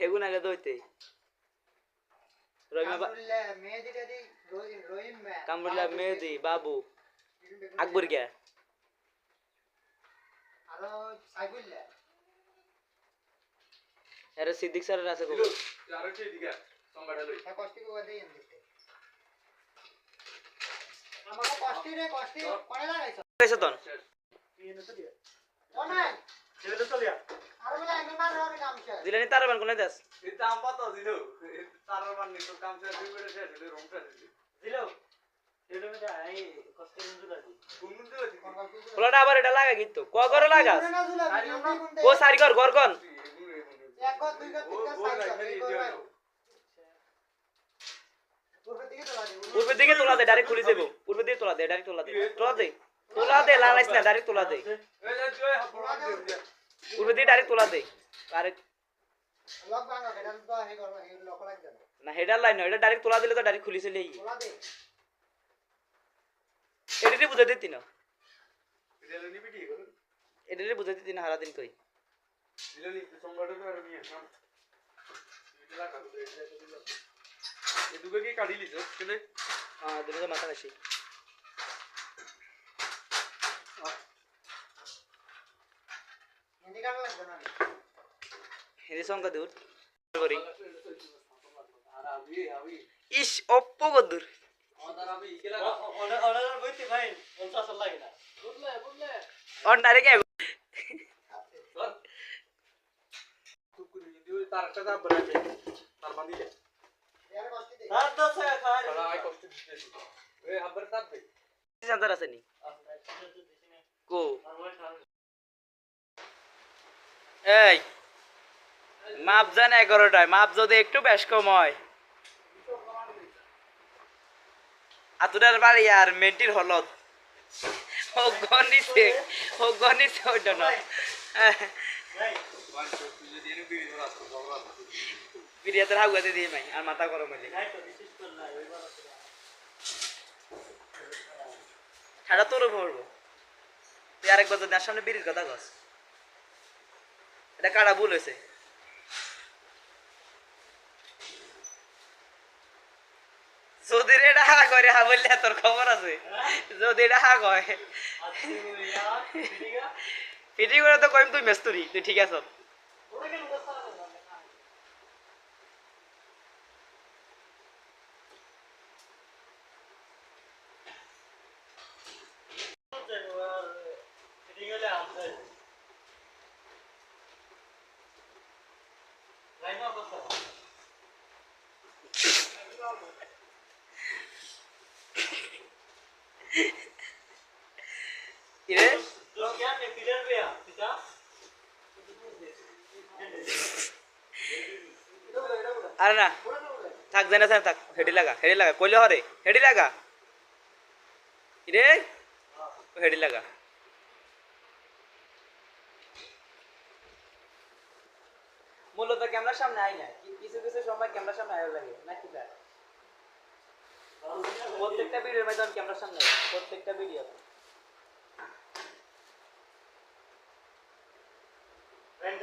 হেগুন আগে দইতে রহিমা কামরুল্লাহ মেহেদি বাবু আকবর কে আরও সিদ্দিক স্যারের আছে খবর তা কষ্টি কো দেই এন দিতে আমাকে কষ্টি রে কষ্টি কোনে লাগাইছ কইছে তন কোনে? আর বলে আমি মার রে কাম শেষ দিলেনি তার বান কোনে দাস পোলাটা আবার এটা লাগা কিন্তু। ক করে ভিডিও কোনতে ও সারি কর গর কন? এক গো দুই গো তিন গো সাইড করে এই পূর্বের দিকে তো লাগে পূর্বের দিকে তোলা দে ডাইরেক্ট খুলি দেবো। পূর্বের দিকে তোলা দে ডাইরেক্ট তোলা দে। তোলা দে তোলা দে লালাইস না ডাইরেক্ট তোলা দে। পূর্বের দিকে ডাইরেক্ট তোলা দে। ডাইরেক্ট না হেডার লাইন এটা ডাইরেক্ট তোলা দিলে তো ডাইরেক্ট খুলি চলে এডিটে বুঝাই দিতি না। এডিটে বুঝাই দিতি না সারাদিন কই। এদুকে কাঢ়ি লিছ? কেলে? হ্যাঁ দুটো মাথা কাশি হিন্দি গান লাগবে না হিন্দি সঙ্গ দূর করি আর আমি আমি ইস অপ্প গদুর আমাদের আমি ইকেলা বুঝলে বুঝলে অন ডাইরেক্ট খুব করে দিও তার একটা দাম বাড়াবে তার বাদি দে এর কষ্টি দে সারা আই কষ্ট দিতেছি এ হাবর তাপ দে। জানতার আছে নি। কো? এই, মাপ জান এগারোটায়, মাপ যদি একটু বেশ কম হয়। আতুরার বাড়ি আর মেন্টির হলত যদি মাথা গরম হইলে। সারা তোর পড়ব তুই আরেক বছর তার সামনে বিড়ির কথা কস। এটা কারা ভুল হয়েছে? যদি রে হা করে হা বললে তোর খবর আছে। যদি ডাহা হা কয়। পিটি করে তো কইম তুই মেস্তুরি তুই ঠিক আছ? আরে না, থাক জানা থাক হেডি লাগা হেডি লাগা কইলে হরে হেডি লাগা। কিরে হেডি লাগা। মূলত ক্যামেরার সামনে আই না কিছু কিছু সময় ক্যামেরার সামনে আয় লাগে, না কি প্রত্যেকটা ভিডিও মাধ্যমে ক্যামেরার সামনে? প্রত্যেকটা ভিডিও Thank